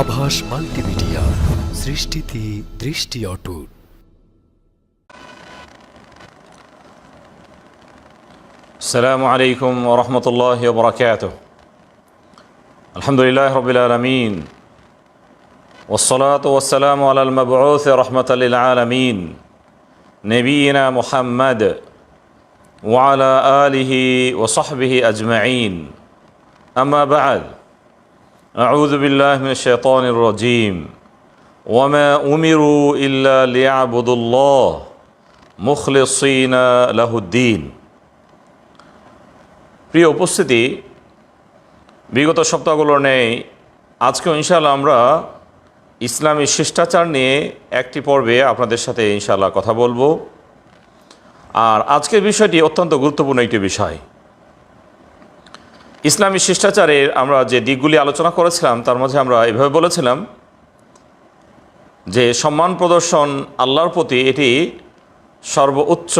আভাস মাল্টিমিডিয়া সৃষ্টিতে দৃষ্টি অটুট السلام عليكم ورحمة الله وبركاته الحمد لله رب العالمين والصلاة والسلام على المبعوث رحمة للعالمين نبينا محمد وعلى آله وصحبه أجمعين أما بعد أعوذ بالله من الشيطان الرجيم وما أمروا إلا ليعبدوا الله مخلصين له الدين প্রিয় উপস্থিতি বিগত সপ্তাহগুলোর নেই আজকে ইনশাআল্লাহ আমরা ইসলামী শিষ্টাচার নিয়ে একটি পর্বে আপনাদের সাথে ইনশাআল্লাহ কথা বলবো আর আজকের বিষয়টি অত্যন্ত গুরুত্বপূর্ণ একটি বিষয় ইসলামী শিষ্টাচারের আমরা যে দিকগুলি আলোচনা করেছিলাম, তার মাঝে আমরা এভাবে বলেছিলাম যে সম্মান প্রদর্শন আল্লাহর প্রতি এটি সর্বোচ্চ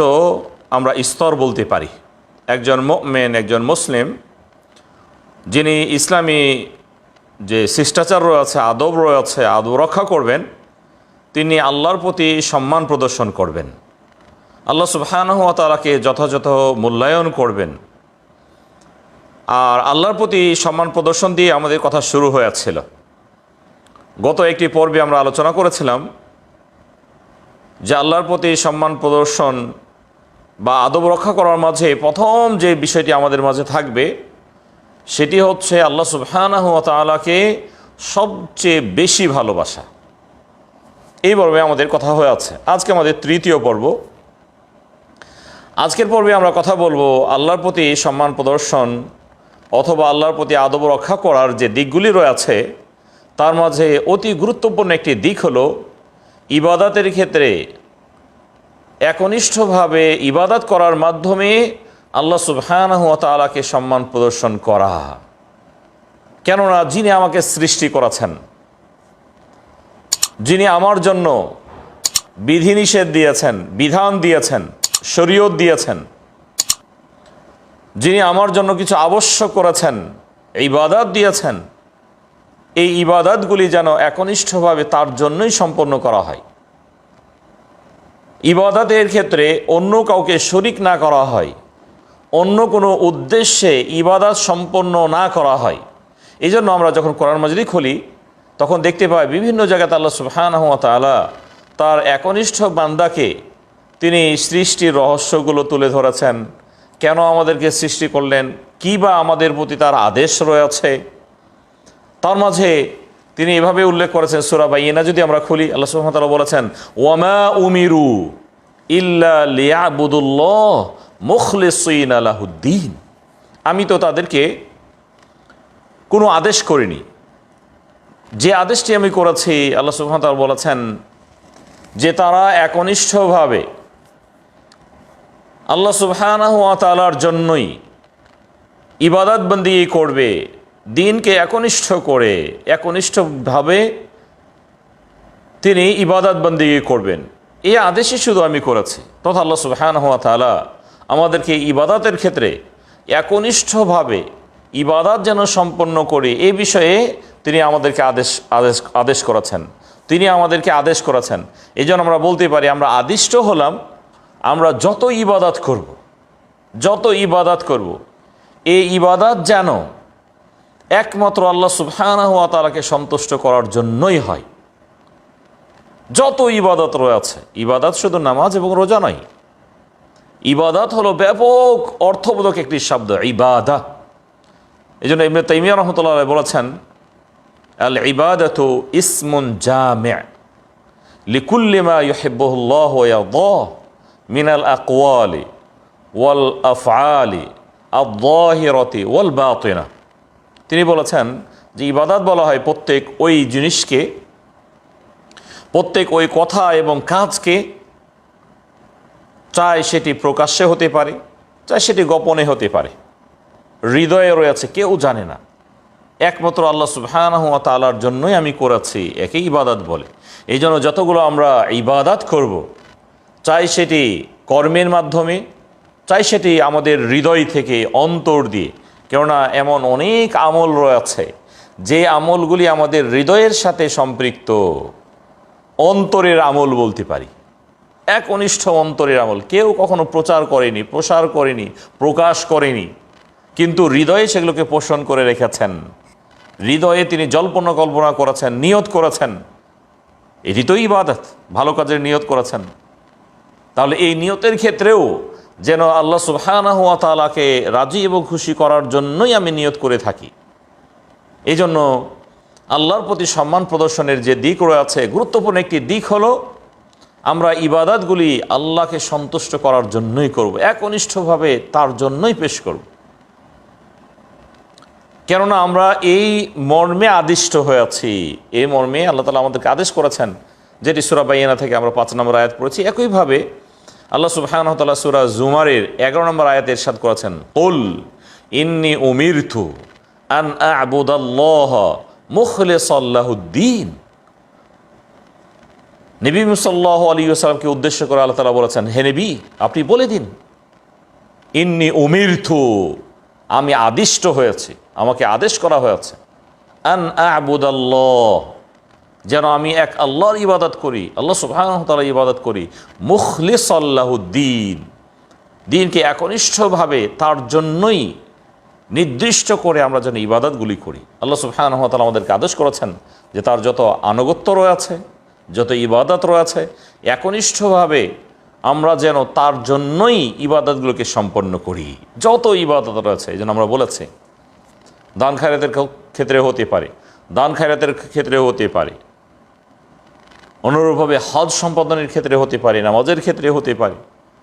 আমরা স্তর বলতে পারি। একজন মেন একজন মুসলিম, যিনি ইসলামী যে শিষ্টাচার রয়েছে, আদব রয়েছে, আদব রক্ষা করবেন, তিনি আল্লাহর প্রতি সম্মান প্রদর্শন করবেন। আল্লাহ সুবহানাহু ওয়া যথাযথ মূল্যায়ন করবেন। আর আল্লাহর প্রতি সম্মান প্রদর্শন দিয়ে আমাদের কথা শুরু হয়েছিল। গত একটি পর্বে আমরা আলোচনা করেছিলাম যে আল্লাহর প্রতি সম্মান প্রদর্শন বা আদব রক্ষা করার মাঝে প্রথম যে বিষয়টি আমাদের মাঝে থাকবে, সেটি হচ্ছে আল্লাহ সুবহানাহ ওয়া তাআলাকে সবচেয়ে বেশি ভালোবাসা। এই পর্বে আমাদের কথা হয়ে আছে। আজকে আমাদের তৃতীয় পর্ব। আজকের পর্বে আমরা কথা বলব আল্লাহর প্রতি সম্মান প্রদর্শন অথবা আল্লাহর প্রতি আদব রক্ষা করার যে দিকগুলি রয়েছে, তার মাঝে অতি গুরুত্বপূর্ণ একটি দিক হলো, ইবাদাতের ক্ষেত্রে একনিষ্ঠভাবে ইবাদত করার মাধ্যমে আল্লাহ সুবহানাহু ওয়া তাআলাকে সম্মান প্রদর্শন করা। কেননা যিনি আমাকে সৃষ্টি করেছেন, যিনি আমার জন্য বিধিনিষেধ দিয়েছেন, বিধান দিয়েছেন, শরীয়ত দিয়েছেন যিনি আমার জন্য কিছু আবশ্যক করেছেন, ইবাদত দিয়েছেন, এই ইবাদাতগুলি যেন একনিষ্ঠভাবে তার জন্যই সম্পন্ন করা হয়। ইবাদাতের ক্ষেত্রে অন্য কাউকে শরিক না করা হয়, অন্য কোনো উদ্দেশ্যে ইবাদাত সম্পন্ন না করা হয়। এই জন্য আমরা যখন কোরআন মাজিদি খুলি, তখন দেখতে পাই বিভিন্ন জায়গাতে আল্লাহ তাআলা তার একনিষ্ঠ বান্দাকে তিনি সৃষ্টির রহস্যগুলো তুলে ধরেছেন। কেন আমাদেরকে সৃষ্টি করলেন? কী বা আমাদের প্রতি তার আদেশ রয়েছে? তার মাঝে তিনি এভাবে উল্লেখ করেছেন সুরা বাইনা যদি আমরা খুলি, আল্লাহ সুহামতাল্লাহ বলেছেন, ওয়ামা উমিরু ইল্লা লিয়াবুদুল্লাহ মুখলিসইন আলাহুদ্দিন আমি তো তাদেরকে কোনো আদেশ করিনি। যে আদেশটি আমি করেছি, আল্লাহ সুহামতাল বলেছেন যে তারা একনিষ্ঠভাবে আল্লাহ তাআলার জন্যই ইবাদত বন্দি করবে, দিনকে একনিষ্ঠ করে, একনিষ্ঠভাবে তিনি ইবাদত বন্দি করবেন। এই আদেশই শুধু আমি করেছি। তথা আল্লাহ সুবহান হওয়া তালা আমাদেরকে ইবাদতের ক্ষেত্রে একনিষ্ঠভাবে ইবাদত যেন সম্পন্ন করি, এই বিষয়ে তিনি আমাদেরকে আদেশ আদেশ আদেশ করেছেন। তিনি আমাদেরকে আদেশ করেছেন। এই আমরা বলতে পারি, আমরা আদিষ্ট হলাম আমরা যত ইবাদত করব, যত ইবাদাত করব, এই ইবাদাত যেন একমাত্র আল্লাহ সুবহানাহু ওয়া তাআলাকে সন্তুষ্ট করার জন্যই হয়। যত ইবাদত রয়েছে, ইবাদত শুধু নামাজ এবং রোজা নয়, ইবাদত হলো ব্যাপক অর্থবোধক একটি শব্দ, ইবাদা। এই জন্য ইবনে তাইমিয়া রহমতুল্লাহ বলেছেন আল ইবাদত ইসমুন জামে লিকুল্লি মা ইউহিব্বুহুল্লাহ ওয়া ইয়ারদাহ মিনাল আকওয়ালি ওয়াল আফআলি আদ-যাহিরাতি ওয়াল বাতিনা। তিনি বলেছেন যে ইবাদাত বলা হয় প্রত্যেক ওই জিনিসকে, প্রত্যেক ওই কথা এবং কাজকে, চাই সেটি প্রকাশ্যে হতে পারে, চাই সেটি গোপনে হতে পারে। হৃদয়ে রয়েছে, কেউ জানে না। একমাত্র আল্লাহ সুবহানাহু ওয়া তাআলার জন্যই আমি করেছি একে ইবাদত বলে। এই জন্য যতগুলো আমরা ইবাদাত করব চাই সেটি কর্মের মাধ্যমে, চাই সেটি আমাদের হৃদয় থেকে অন্তর দিয়ে। কেননা এমন অনেক আমল রয়েছে, যে আমলগুলি আমাদের হৃদয়ের সাথে সম্পৃক্ত, অন্তরের আমল বলতে পারি। এক অনিষ্ঠ অন্তরের আমল। কেউ কখনো প্রচার করেনি, প্রসার করেনি, প্রকাশ করেনি, কিন্তু হৃদয়ে সেগুলোকে পোষণ করে রেখেছেন। হৃদয়ে তিনি জল্পনা কল্পনা করেছেন, নিয়ত করেছেন। এটি তো ইবাদত, ভালো কাজের নিয়ত করেছেন। তাহলে এই নিয়তের ক্ষেত্রেও যেন আল্লাহ সুবহানাহ ওয়া তাআলাকে রাজি এবং খুশি করার জন্যই আমি নিয়ত করে থাকি। এই জন্য আল্লাহর প্রতি সম্মান প্রদর্শনের যে দিক রয়েছে, গুরুত্বপূর্ণ একটি দিক হলো আমরা ইবাদাতগুলি আল্লাহকে সন্তুষ্ট করার জন্যই করব, একনিষ্ঠভাবে তার জন্যই পেশ করব। কেননা আমরা এই মর্মে আদিষ্ট হয়ে আছি, এই মর্মে আল্লাহ তালা আমাদেরকে আদেশ করেছেন, যেটি সুরা বাইয়ানা থেকে আমরা পাঁচ নম্বর আয়াত পড়েছি, একইভাবে আল্লাহ তাআলা সুরা জুমারের এগারো নম্বর আয়াতে ইরশাদ করেছেন, কুল ইন্নি উমিরতু আন আ'বুদাল্লাহ মুখলিসাল্লাহুদ্দিন নবী মুসাল্লাহ আলী সাল্লামকে উদ্দেশ্য করে আল্লাহ তালা বলেছেন, হে নবী, আপনি বলে দিন, ইন্নি উমিরথু আমি আদিষ্ট হয়েছি, আমাকে আদেশ করা হয়েছে, আন আবুদাল্লাহ যেন আমি এক আল্লাহর ইবাদত করি, আল্লাহ সুবহানাহু তাআলা ইবাদত করি। মুখলিস আল্লাহুদ্দিন দিনকে একনিষ্ঠভাবে তার জন্যই নির্দিষ্ট করে আমরা যেন ইবাদতগুলি করি। আল্লাহ সুবহানাহু ওয়া তাআলা আমাদেরকে আদেশ করেছেন যে তার যত আনুগত্য রয়েছে, যত ইবাদত রয়েছে, একনিষ্ঠভাবে আমরা যেন তার জন্যই ইবাদতগুলোকে সম্পন্ন করি। যত ইবাদত রয়েছে, এই জন্য আমরা বলেছি, দান খায়রাতের ক্ষেত্রে হতে পারে, দান খায়রাতের ক্ষেত্রে হতে পারে। অনুরূপভাবে হজ সম্পাদনের ক্ষেত্রে হতে পারে, নামাজের ক্ষেত্রে হতে পারে,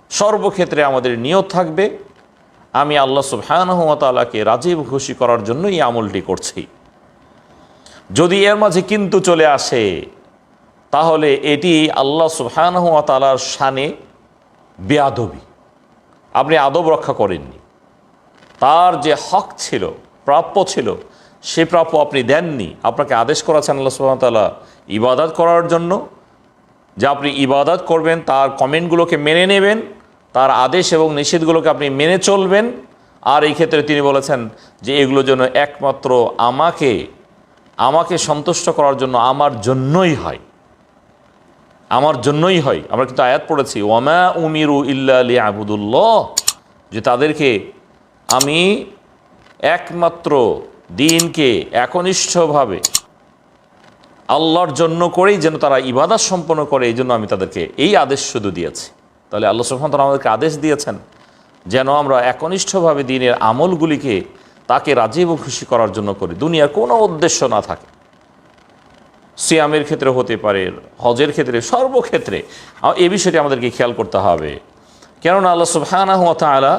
সর্বক্ষেত্রে আমাদের নিয়ত থাকবে। আমি আল্লাহ সুবহানাহু ওয়া তাআলাকে রাজীব খুশি করার জন্য এই আমলটি করছি। যদি এর মাঝে কিন্তু চলে আসে, তাহলে এটি আল্লাহ সুবহানাহু ওয়া তাআলার শানে বেয়াদবি। আপনি আদব রক্ষা করেননি। তার যে হক ছিল, প্রাপ্য ছিল, সে প্রাপ্য আপনি দেননি। আপনাকে আদেশ করেছেন আল্লাহ তাআলা ইবাদত করার জন্য। যে আপনি ইবাদত করবেন, তার কমেন্টগুলোকে মেনে নেবেন, তার আদেশ এবং নিষেধগুলোকে আপনি মেনে চলবেন। আর এই ক্ষেত্রে তিনি বলেছেন যে, এগুলো যেন একমাত্র আমাকে আমাকে সন্তুষ্ট করার জন্য আমার জন্যই হয়। আমার জন্যই হয়। আমরা কিন্তু আয়াত পড়েছি, ওয়ামা উমিরু ইল্লা আলী আবুদুল্লাহ যে তাদেরকে আমি একমাত্র দিনকে একনিষ্ঠভাবে আল্লাহর জন্য করেই যেন তারা ইবাদত সম্পন্ন করে এই জন্য আমি তাদেরকে এই আদেশ শুধু দিয়েছি। তাহলে আল্লাহ সুবহান তারা আমাদেরকে আদেশ দিয়েছেন যেন আমরা একনিষ্ঠভাবে দিনের আমলগুলিকে তাকে রাজীব খুশি করার জন্য করি। দুনিয়ার কোনো উদ্দেশ্য না থাকে। সিয়ামের ক্ষেত্রে হতে পারে, হজের ক্ষেত্রে, সর্বক্ষেত্রে। এ বিষয়টি আমাদেরকে খেয়াল করতে হবে। কেননা আল্লাহ সুবহানাহু তাআলা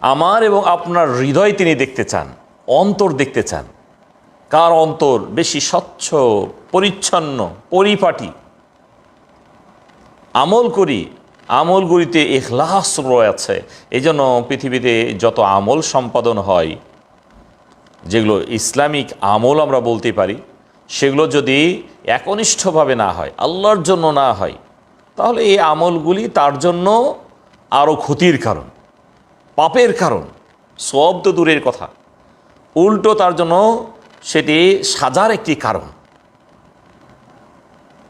আমার এবং আপনার হৃদয় তিনি দেখতে চান, অন্তর দেখতে চান। কার অন্তর বেশি স্বচ্ছ, পরিচ্ছন্ন, পরিপাটি? আমল করি আমলগুলিতে এখলাস রয়েছে। এই জন্য পৃথিবীতে যত আমল সম্পাদন হয়, যেগুলো ইসলামিক আমল আমরা বলতে পারি, সেগুলো যদি একনিষ্ঠভাবে না হয়, আল্লাহর জন্য না হয়, তাহলে এই আমলগুলি তার জন্য আরও ক্ষতির কারণ, পাপের কারণ, সব তো দূরের কথা। উল্টো তার জন্য সেটি সাজার একটি কারণ।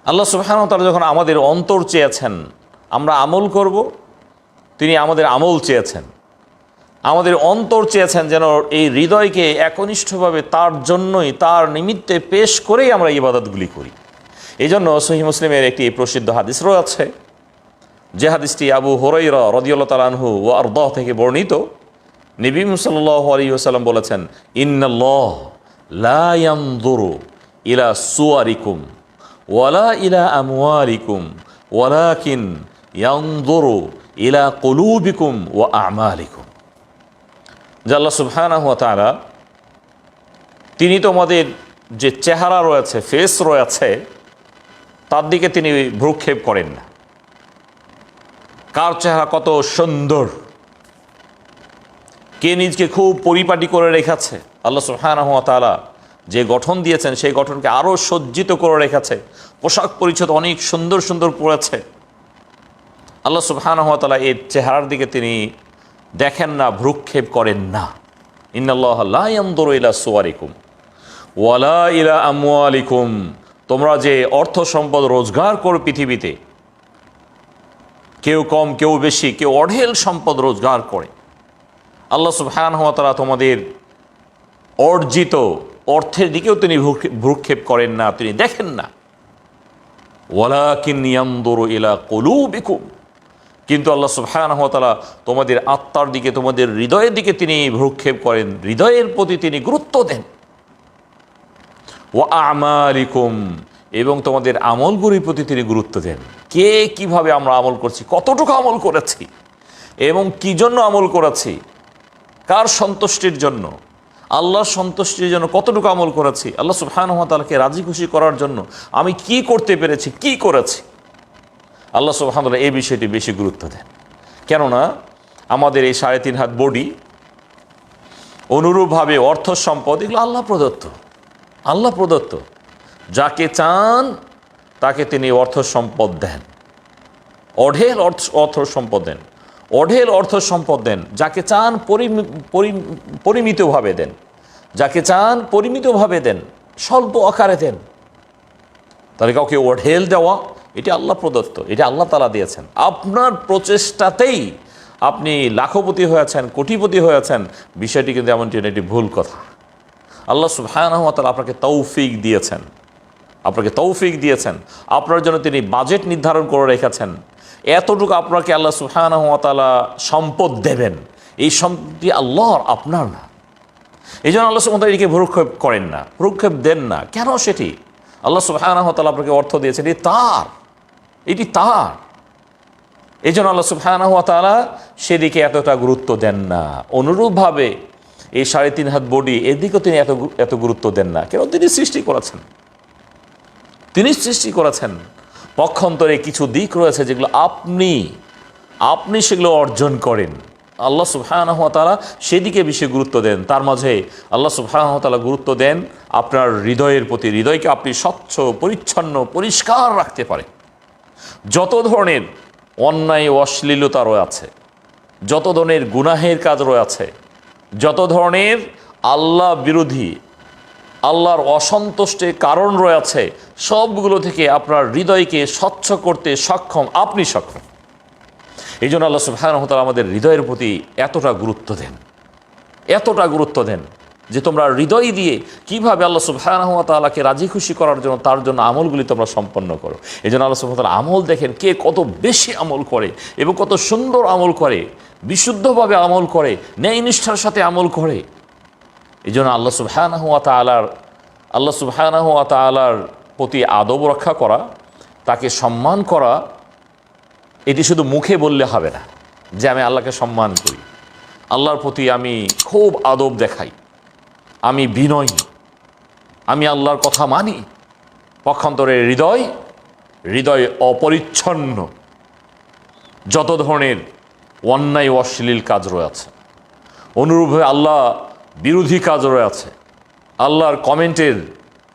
আল্লাহ তাআলা যখন আমাদের অন্তর চেয়েছেন, আমরা আমল করব, তিনি আমাদের আমল চেয়েছেন। আমাদের অন্তর চেয়েছেন যেন এই হৃদয়কে একনিষ্ঠভাবে তার জন্যই, তার নিমিত্তে পেশ করেই আমরা ইবাদতগুলি করি। এই জন্য সহি মুসলিমের একটি প্রসিদ্ধ হাদিস রয়েছে, যে হাদিসটি আবু হরৈরা রদিউল্লাহ তালানহু ও আরদাহ থেকে বর্ণিত। নবী সাল্লাহ আলী ওসাল্লাম বলেছেন, ইন্নাল্লাহ লা ইয়ানজুরু ইলা সুয়ারিকুম ওয়ালা ইলা আমওয়ালিকুম ওয়ালাকিন ইয়ানজুরু ইলা কুলুবিকুম ওয়া আমালিকুম যে আল্লাহ সুবহানাহু তাআলা, তিনি তোমাদের যে চেহারা রয়েছে ফেস রয়েছে, তার দিকে তিনি ভ্রুক্ষেপ করেন না। কার চেহারা কত সুন্দর। কে নিজকে খুব পরিপাটি করে রেখেছে। আল্লাহ সুবহানাহু ওয়া তাআলা যে গঠন দিয়েছেন, সেই গঠনকে আরও সজ্জিত করে রেখেছে। পোশাক পরিচ্ছদ অনেক সুন্দর সুন্দর পড়েছে আল্লাহ সুবহানাহু তাআলা এর চেহারার দিকে তিনি দেখেন না, ভ্রুক্ষেপ করেন না। ইন্নাল্লাহ লা ইয়ানদুরু ইলা সুওয়ারিকুম ওয়ালা ইলা আমওয়ালিকুম। তোমরা যে অর্থ সম্পদ রোজগার করো পৃথিবীতে, কেউ কম, কেউ বেশি, কেউ অঢেল সম্পদ রোজগার করে। আল্লাহ সুবহানাহু ওয়া তাআলা তোমাদের অর্জিত অর্থের দিকেও তিনি ভ্রুক্ষে- ভ্রুক্ষেপ করেন না, তিনি দেখেন না। কিন্তু আল্লাহ সুবহানাহু ওয়া তোমাদের আত্মার দিকে, তোমাদের হৃদয়ের দিকে তিনি ভ্রুক্ষেপ করেন, হৃদয়ের প্রতি তিনি গুরুত্ব দেন। ওয়া আমালিকুম, এবং তোমাদের আমলগুলির প্রতি তিনি গুরুত্ব দেন। কে কীভাবে আমরা আমল করছি, কতটুকু আমল করেছি, এবং কি জন্য আমল করেছি, কার সন্তুষ্টির জন্য আল্লাহর সন্তুষ্টির জন্য কতটুকু আমল করেছি? আল্লাহ সুবহানাহু ওয়া রাজি খুশি করার জন্য আমি কি করতে পেরেছি, কি করেছি? আল্লাহ তাআলা এই বিষয়টি বেশি গুরুত্ব দেন। কেননা আমাদের এই সাড়ে তিন হাত বডি অনুরূপভাবে অর্থ সম্পদ, এগুলো আল্লাহ প্রদত্ত। আল্লাহ প্রদত্ত। যাকে চান, তাকে তিনি অর্থ সম্পদ দেন। অঢেল অর্থ অর্থ সম্পদ দেন। অঢেল অর্থ সম্পদ দেন, যাকে চান পরিমি- পরি- পরিমিতভাবে দেন, যাকে চান পরিমিতভাবে দেন, স্বল্প আকারে দেন। তাহলে কাউকে অঢেল দেওয়া, এটি আল্লাহ প্রদত্ত, এটা আল্লাহ তালা দিয়েছেন। আপনার প্রচেষ্টাতেই আপনি লাখপতি হয়েছেন কোটিপতি হয়েছেন বিষয়টি কিন্তু এমনটি এটি ভুল কথা। আল্লাহ তাআলা আপনাকে তৌফিক দিয়েছেন। আপনাকে তৌফিক দিয়েছেন। আপনার জন্য তিনি বাজেট নির্ধারণ করে রেখেছেন। এতটুকু আপনাকে আল্লাহ সুবহানাহু সম্পদ দেবেন। এই সম্পদটি আল্লাহর, আপনার না। এই জন্য আল্লাহ তাআলা এটিকে ভ্রুক্ষেপ করেন না। ভ্রুক্ষেপ দেন না। কেন সেটি? আল্লাহ তাআলা আপনাকে অর্থ দিয়েছেন, এটি তার। এটি তার। এই জন্য আল্লাহ তাআলা সেদিকে এতটা গুরুত্ব দেন না। অনুরূপভাবে এই সাড়ে তিন হাত বডি, এদিকেও তিনি এত এত গুরুত্ব দেন না। কেন? তিনি সৃষ্টি করেছেন। তিনি সৃষ্টি করেছেন। পক্ষান্তরে কিছু দিক রয়েছে যেগুলো আপনি আপনি সেগুলো অর্জন করেন। আল্লাহ তাআলা সেদিকে বেশি গুরুত্ব দেন। তার মাঝে আল্লাহ তাআলা গুরুত্ব দেন আপনার হৃদয়ের প্রতি। হৃদয়কে আপনি স্বচ্ছ, পরিচ্ছন্ন, পরিষ্কার রাখতে পারে যত ধরনের অন্যায় অশ্লীলতা রয়েছে যত ধরনের গুনাহের কাজ রয়েছে যত ধরনের আল্লাহ বিরোধী আল্লাহর অসন্তুষ্টের কারণ রয়েছে, সবগুলো থেকে আপনার হৃদয়কে স্বচ্ছ করতে সক্ষম, আপনি সক্ষম। এই জন্য আল্লাহ ওয়া আমাদের হৃদয়ের প্রতি এতটা গুরুত্ব দেন। এতটা গুরুত্ব দেন যে তোমরা হৃদয় দিয়ে কীভাবে আল্লাহ সুবহানাহু ওয়া রাজি খুশি করার জন্য, তার জন্য আমলগুলি তোমরা সম্পন্ন করো। এই জন্য আল্লাহ তাআলা আমল দেখেন কে কত বেশি আমল করে এবং কত সুন্দর আমল করে, বিশুদ্ধভাবে আমল করে ন্যায় নিষ্ঠার সাথে আমল করে। এই জন্য আল্লাহ সুবহানাহু ওয়া তাআলার, আল্লাহ সুবহানাহু ওয়া তাআলার প্রতি আদব রক্ষা করা, তাকে সম্মান করা, এটি শুধু মুখে বললে হবে না, যে আমি আল্লাহকে সম্মান করি। আল্লাহর প্রতি আমি খুব আদব দেখাই, আমি বিনয়ী, আমি আল্লাহর কথা মানি, পক্ষান্তরে হৃদয় হৃদয় অপরিচ্ছন্ন, যত ধরনের অন্যায় অশ্লীল কাজ রয়েছে। অনুরূপভাবে আল্লাহ বিরোধী কাজ রয়েছে আল্লাহর কমেন্টের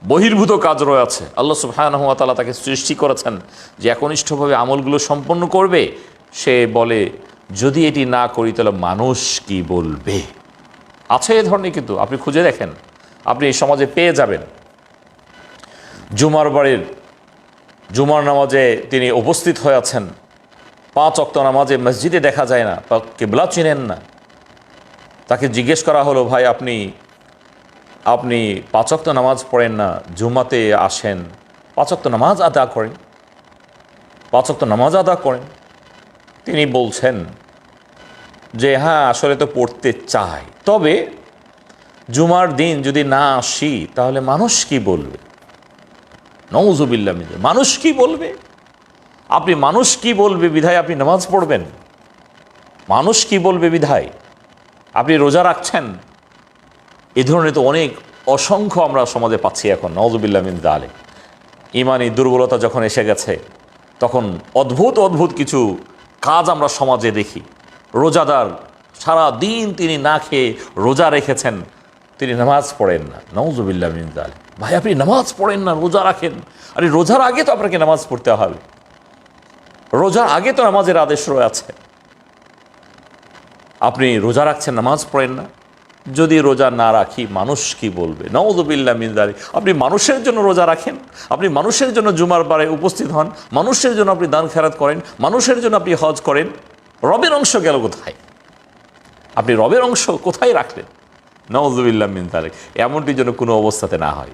বহির্ভূত কাজ রয়েছে আল্লাহ সুবহানাহু ওয়া তাআলা তাকে সৃষ্টি করেছেন যে একনিষ্ঠভাবে আমলগুলো সম্পন্ন করবে। সে বলে, যদি এটি না করি তাহলে মানুষ কি বলবে? আছে এ ধরনের কিন্তু, আপনি খুঁজে দেখেন। আপনি এই সমাজে পেয়ে যাবেন। জুমার বাড়ির, জুমার নামাজে তিনি উপস্থিত হয়ে আছেন। পাঁচ অক্ত নামাজে মসজিদে দেখা যায় না, বা কেবলা চিনেন না। তাকে জিজ্ঞেস করা হলো, ভাই, আপনি আপনি পাঁচক্ত নামাজ পড়েন না জুমাতে আসেন। পাঁচক্ত নামাজ আদা করেন। পাঁচক্ত নামাজ আদা করেন। তিনি বলছেন যে হ্যাঁ আসলে তো পড়তে চাই। তবে জুমার দিন যদি না আসি, তাহলে মানুষ কি বলবে? নওজুবিল্লা মিলে মানুষ কি বলবে? আপনি মানুষ কি বলবে বিধায় আপনি নামাজ পড়বেন? মানুষ কি বলবে বিধায়? আপনি রোজা রাখছেন? এ ধরনের তো অনেক অসংখ্য আমরা সমাজে পাচ্ছি এখন নওয়াজুবিল্লাহ মিন আলে ইমানি দুর্বলতা যখন এসে গেছে, তখন অদ্ভুত অদ্ভুত কিছু কাজ আমরা সমাজে দেখি। রোজাদার সারা দিন তিনি না খেয়ে রোজা রেখেছেন, তিনি নামাজ পড়েন না। নওয়াজুবিল্লাহ মিন আলে ভাই, আপনি নামাজ পড়েন না, রোজা রাখেন। আরে, রোজার আগে তো আপনাকে নামাজ পড়তে হবে। রোজার আগে তো নামাজের আদেশ রয়েছে। আপনি রোজা রাখছেন, নামাজ পড়েন না। যদি রোজা না রাখি, মানুষ কি বলবে? নওয়াজবিল্লা মিনদারি আপনি মানুষের জন্য রোজা রাখেন? আপনি মানুষের জন্য জুমার বারে উপস্থিত হন? মানুষের জন্য আপনি দান খেরাত করেন? মানুষের জন্য আপনি হজ করেন? রবের অংশ গেল কোথায়? আপনি রবের অংশ কোথায় রাখলেন? নওয়াজবিল্লা মিনদারি এমনটি যেন কোনো অবস্থাতে না হয়।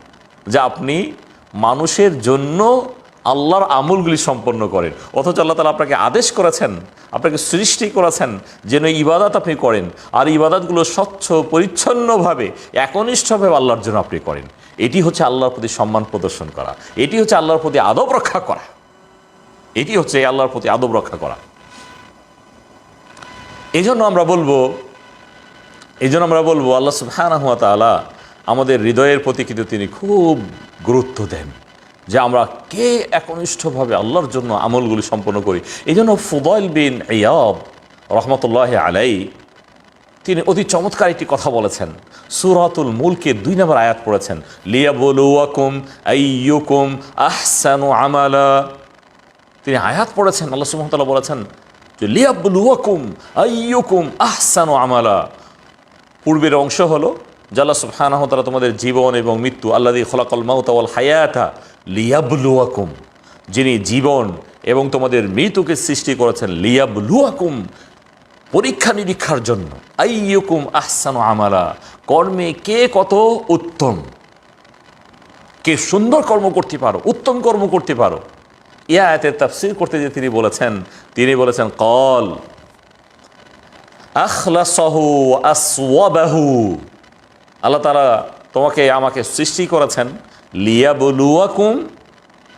যে আপনি মানুষের জন্য আল্লাহর আমলগুলি সম্পন্ন করেন। অথচ আল্লাহ তালা আপনাকে আদেশ করেছেন, আপনাকে সৃষ্টি করেছেন যেন ইবাদত আপনি করেন। আর ইবাদতগুলো স্বচ্ছ, পরিচ্ছন্নভাবে, একনিষ্ঠভাবে আল্লাহর জন্য আপনি করেন। এটি হচ্ছে আল্লাহর প্রতি সম্মান প্রদর্শন করা। এটি হচ্ছে আল্লাহর প্রতি আদব রক্ষা করা। এটি হচ্ছে আল্লাহর প্রতি আদব রক্ষা করা। এই জন্য আমরা বলব এই জন্য আমরা বলব, আল্লাহ সুবহানাহু ওয়া তাআলা আমাদের হৃদয়ের প্রতি কিন্তু তিনি খুব গুরুত্ব দেন। যে আমরা কে একনিষ্ঠভাবে আল্লাহর জন্য আমলগুলি সম্পন্ন করি। এই জন্য ফুদয়ল বিন ইয়াব রহমতুল্লাহ আলাই তিনি অতি চমৎকার একটি কথা বলেছেন। সুরাতুল মুলকে দুই নম্বর আয়াত পড়েছেন, লিয়াবলুয়াকুম আইয়ুকুম আহসানু আমালা। তিনি আয়াত পড়েছেন, আল্লাহ সুমতলা বলেছেন যে, লিয়াবলুয়াকুম আইয়ুকুম আহসানু আমালা। পূর্বের অংশ হলো জাল্লা তাআলা তোমাদের জীবন এবং মৃত্যু আল্লাদি খলাকল মাউতাওয়াল হায়াতা লিয়াবলুয়াকুম, যিনি জীবন এবং তোমাদের মৃত্যুকে সৃষ্টি করেছেন, লিয়াবলুয়াকুম, পরীক্ষা নিরীক্ষার জন্য। আইয়ুকুম আহসানু আমালা, কর্মে কে কত উত্তম? কে সুন্দর কর্ম করতে পারো, উত্তম কর্ম করতে পারো। ইয়া আয়াতের তাফসির করতে যে তিনি বলেছেন তিনি বলেছেন, কল আল্লাহ তারা তোমাকে, আমাকে সৃষ্টি করেছেন লিয়াবলুয়াকুম,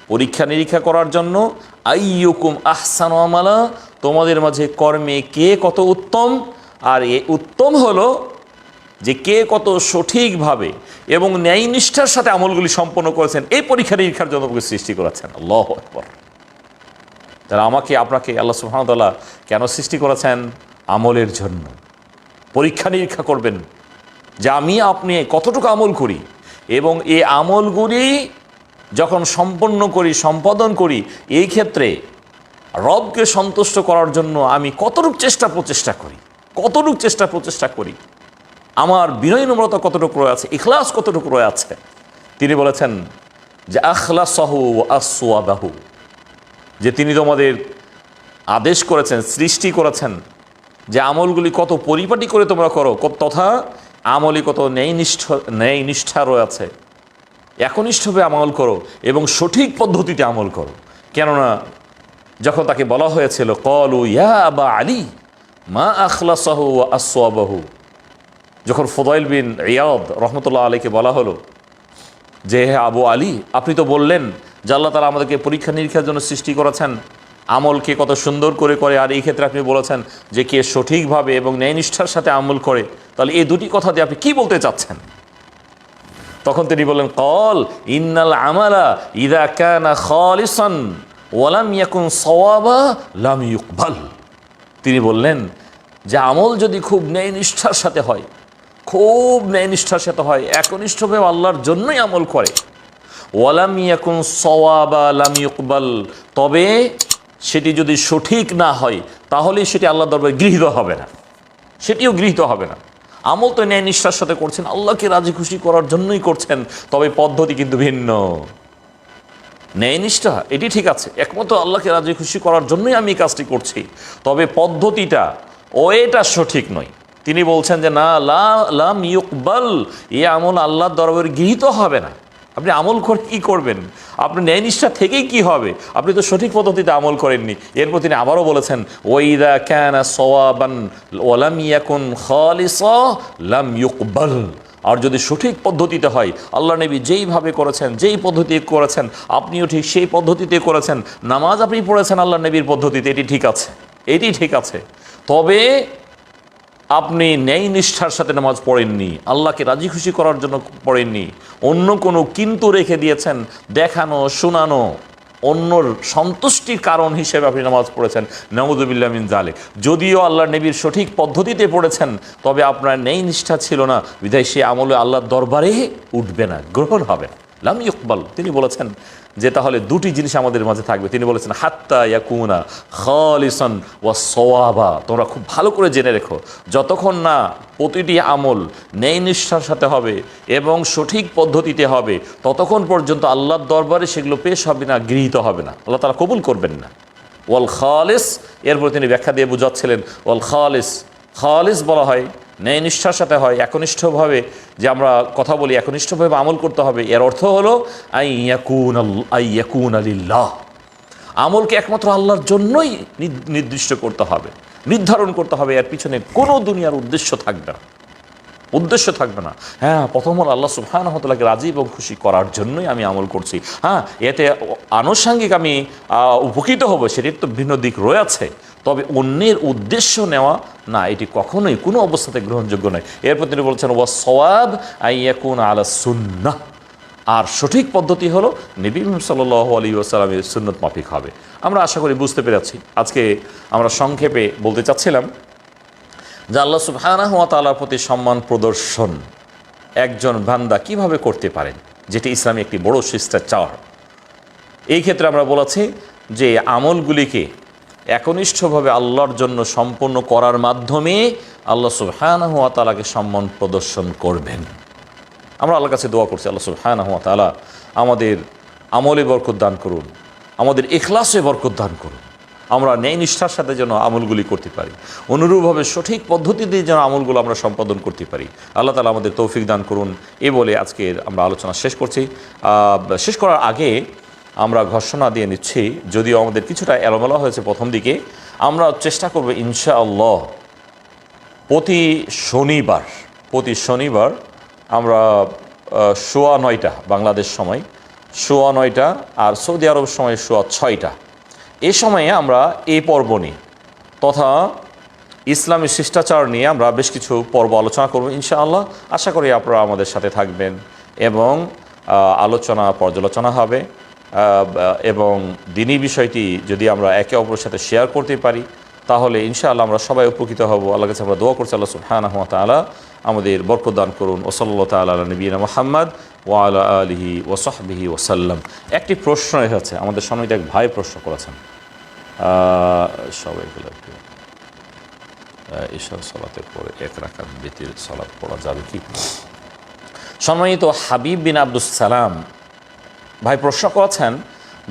পরীক্ষা নিরীক্ষা করার জন্য। আইয়ুকুম আহসান আমালা, তোমাদের মাঝে কর্মে কে কত উত্তম? আর এ উত্তম হলো যে কে কত সঠিকভাবে এবং ন্যায়নিষ্ঠার সাথে আমলগুলি সম্পন্ন করেছেন, এই পরীক্ষা নিরীক্ষার জন্য সৃষ্টি করেছেন। আল্লাহ আকবর। তারা আমাকে, আপনাকে আল্লাহ সুহামতাল্লাহ কেন সৃষ্টি করেছেন? আমলের জন্য। পরীক্ষা নিরীক্ষা করবেন। যে আমি, আপনি কতটুকু আমল করি এবং এই আমলগুলি যখন সম্পন্ন করি, সম্পাদন করি, এই ক্ষেত্রে রবকে সন্তুষ্ট করার জন্য আমি কতটুক চেষ্টা প্রচেষ্টা করি, কতটুক চেষ্টা প্রচেষ্টা করি, আমার বিনয় নম্রতা কতটুকু রয়েছে ইখলাস কতটুকু রয়েছে তিনি বলেছেন যে আখলা সহু আসুয়াবাহু যে তিনি তোমাদের আদেশ করেছেন, সৃষ্টি করেছেন যে আমলগুলি কত পরিপাটি করে তোমরা করো, তথা আমলই কত ন্যায়নিষ্ঠ ন্যায়নিষ্ঠা রয়েছে। একনিষ্ঠভাবে আমল করো এবং সঠিক পদ্ধতিতে আমল করো। কেননা যখন তাকে বলা হয়েছিল, কলু ইয়া বা আলী, মা আখলা সাহু আসবাহু যখন ফদাইল বিন রিয়াদ রহমতুল্লাহ আলীকে বলা হলো যে, হে আবু আলী, আপনি তো বললেন যে আল্লাহ তালা আমাদেরকে পরীক্ষা নিরীক্ষার জন্য সৃষ্টি করেছেন। আমলকে কত সুন্দর করে করে। আর এই ক্ষেত্রে আপনি বলেছেন যে কে সঠিকভাবে এবং ন্যায়নিষ্ঠার সাথে আমল করে। তাহলে এই দুটি কথা দিয়ে আপনি কি বলতে চাচ্ছেন? তখন তিনি বললেন, কল ইন্নাল আমালা ইদা কানা খালিসান ওয়ালাম ইয়াকুন সওয়াবা লাম ইউকবাল। তিনি বললেন, যে আমল যদি খুব ন্যায়নিষ্ঠার সাথে হয়, খুব ন্যায়নিষ্ঠার সাথে হয় একনিষ্ঠভাবে আল্লাহর জন্যই আমল করে। ওয়ালাম ইয়াকুন সওয়াবা লাম ইউকবাল, তবে সেটি যদি সঠিক না হয় তাহলে সেটি আল্লাহ দরবারে গৃহীত হবে না। সেটিও গৃহীত হবে না। আমল তো ন্যায় নিষ্ঠার সাথে করছেন, আল্লাহকে রাজি খুশি করার জন্যই করছেন, তবে পদ্ধতি কিন্তু ভিন্ন। ন্যায়নিষ্ঠা এটি ঠিক আছে একমত আল্লাহকে রাজি খুশি করার জন্যই আমি কাজটি করছি। তবে পদ্ধতিটা, ও এটা সঠিক নয়। তিনি বলছেন যে, না লাম ইউকবাল, এ আমল আল্লাহর দরবারে গৃহীত হবে না। আপনি আমল করে কী করবেন? আপনার ন্যায় নিষ্ঠা থেকেই কি হবে? আপনি তো সঠিক পদ্ধতিতে আমল করেননি। এরপর তিনি আবারও বলেছেন ওইদা ক্যানা সওয়াবান ওয়ালাম ইয়াকুন খালিসা লাম ইউকবাল। আর যদি সঠিক পদ্ধতিতে হয়, আল্লাহ নবী যেইভাবে করেছেন, যেই পদ্ধতি করেছেন, আপনিও ঠিক সেই পদ্ধতিতে করেছেন। নামাজ আপনি পড়েছেন আল্লাহ নবীর পদ্ধতিতে, এটি ঠিক আছে। এটি ঠিক আছে। তবে আপনি ন্যায় নিষ্ঠার সাথে নামাজ পড়েননি, আল্লাহকে রাজি খুশি করার জন্য পড়েননি, অন্য কোনো কিন্তু রেখে দিয়েছেন, দেখানো, শোনানো, অন্যর সন্তুষ্টির কারণ হিসেবে আপনি নামাজ পড়েছেন নামুদুবিল্লা মিন জালেক যদিও আল্লাহ নবীর সঠিক পদ্ধতিতে পড়েছেন, তবে আপনার ন্যায় নিষ্ঠা ছিল না বিধায় সে আমলে আল্লাহর দরবারে উঠবে না, গ্রহণ হবে না। লাম ইকবাল তিনি বলেছেন যে তাহলে দুটি জিনিস আমাদের মাঝে থাকবে। তিনি বলেছেন, হাত্তা ইয়াকুনা খালিসান ওয়া সোয়াবা তোমরা খুব ভালো করে জেনে রেখো, যতক্ষণ না প্রতিটি আমল ন্যায় নিষ্ঠার সাথে হবে এবং সঠিক পদ্ধতিতে হবে, ততক্ষণ পর্যন্ত আল্লাহর দরবারে সেগুলো পেশ হবে না, গৃহীত হবে না। আল্লাহ তারা কবুল করবেন না। ওয়াল খালিস, এরপর তিনি ব্যাখ্যা দিয়ে বুঝাচ্ছিলেন, ওয়াল খালিস খালিস বলা হয় ন্যায় নিষ্ঠার সাথে হয়, একনিষ্ঠভাবে যে আমরা কথা বলি, একনিষ্ঠভাবে আমল করতে হবে। এর অর্থ হলো, আই ইয়াকুন আই ইয়াকুন আলিল্লাহ। আমলকে একমাত্র আল্লাহর জন্যই নির্দিষ্ট করতে হবে, নির্ধারণ করতে হবে। এর পিছনে কোনো দুনিয়ার উদ্দেশ্য থাকবে না। উদ্দেশ্য থাকবে না। হ্যাঁ প্রথম হল আল্লাহ সুবহান হতলাকে রাজি এবং খুশি করার জন্যই আমি আমল করছি। হ্যাঁ এতে আনুষাঙ্গিক আমি উপকৃত হব, সেটির তো ভিন্ন দিক রয়েছে। তবে অন্যের উদ্দেশ্য নেওয়া না, এটি কখনোই কোনো অবস্থাতে গ্রহণযোগ্য নয়। এরপর তিনি বলছেন ওয়া সওয়াব আইয়াকুন আলা সুন্নাহ। আর সঠিক পদ্ধতি হলো, নবী সাল্লাহ আলী আসালামের সুন্নত মাফিক হবে। আমরা আশা করি বুঝতে পেরেছি। আজকে আমরা সংক্ষেপে বলতে চাচ্ছিলাম যে আল্লাহ সুবহানাহ ওয়া তাআলার প্রতি সম্মান প্রদর্শন একজন বান্দা কীভাবে করতে পারেন, যেটি ইসলামী একটি বড় শিষ্টাচার। এই ক্ষেত্রে আমরা বলেছি যে আমলগুলিকে একনিষ্ঠভাবে আল্লাহর জন্য সম্পূর্ণ করার মাধ্যমে আল্লাহ সুবহানাহ ওয়া তাআলাকে সম্মান প্রদর্শন করবেন। আমরা আল্লাহর কাছে দোয়া করছি, আল্লাহ সুবহানাহু ওয়া তাআলা আমাদের আমলে বরকত দান করুন, আমাদের এখলাসে বরকত দান করুন। আমরা ন্যায় নিষ্ঠার সাথে যেন আমলগুলি করতে পারি, অনুরূপভাবে সঠিক পদ্ধতি দিয়ে যেন আমলগুলো আমরা সম্পাদন করতে পারি। আল্লাহ তালা আমাদের তৌফিক দান করুন। এ বলে আজকের আমরা আলোচনা শেষ করছি। শেষ করার আগে আমরা ঘোষণা দিয়ে নিচ্ছি, যদিও আমাদের কিছুটা এলোমেলো হয়েছে প্রথম দিকে, আমরা চেষ্টা করব ইনশাআল্লাহ প্রতি শনিবার প্রতি শনিবার আমরা সোয়া নয়টা বাংলাদেশ সময়, সোয়া নয়টা আর সৌদি আরব সময় সোয়া ছয়টা। এ সময়ে আমরা এই পর্ব নিই তথা ইসলামী শিষ্টাচার নিয়ে আমরা বেশ কিছু পর্ব আলোচনা করব ইনশাআল্লাহ। আশা করি আপনারা আমাদের সাথে থাকবেন এবং আলোচনা পর্যালোচনা হবে। এবং দিনী বিষয়টি যদি আমরা একে অপরের সাথে শেয়ার করতে পারি তাহলে ইনশাআল্লাহ আমরা সবাই উপকৃত হব। আল্লাহ কাছে আমরা দোয়া করছি আল্লাহ সুবহানাহু ওয়া তাআলা আমাদের বরকত দান করুন। তাআলা আলা নবীনা মোহাম্মদ ওয়ালা আলিহি ওসহবিহি ওসাল্লাম একটি প্রশ্ন এসেছে আমাদের সামনে এক ভাই প্রশ্ন করেছেন। সবাইগুলো একটু আহ, সলাতের পরে এক রাখাত বেতির সলাৎ পড়া যাবে কি? সম্মানিত হাবিব বিন আব্দুস সালাম ভাই, প্রশ্ন করেছেন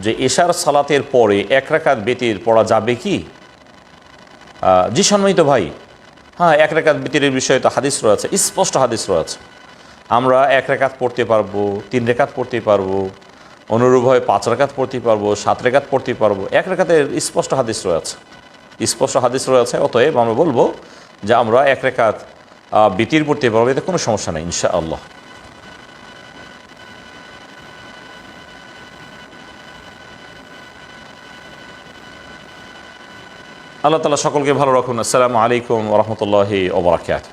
যে এশার সালাতের পরে এক রাকাত বেতির পড়া যাবে কি? জি, সম্মানিত ভাই। হ্যাঁ এক রেখাত বিতিরের বিষয়ে তো হাদিস রয়েছে, স্পষ্ট হাদিস রয়েছে। আমরা এক রেখাত পড়তে পারব, তিন রেখাত পড়তে পারব অনুরূপ অনুরূপভাবে পাঁচ রেখাত পড়তে পারব, সাত রেখাত পড়তে পারব, এক রেখাতের স্পষ্ট হাদিস রয়েছে। স্পষ্ট হাদিস রয়েছে, অতএব আমরা বলব যে আমরা এক রেখাত বিতির পড়তে পারব, এতে কোনো সমস্যা নেই ইনশা আল্লাহ তালা সকলকে ভালো রাখুন। আসসালামু আলাইকুম রহমতুল্লাহি ওবরাকাত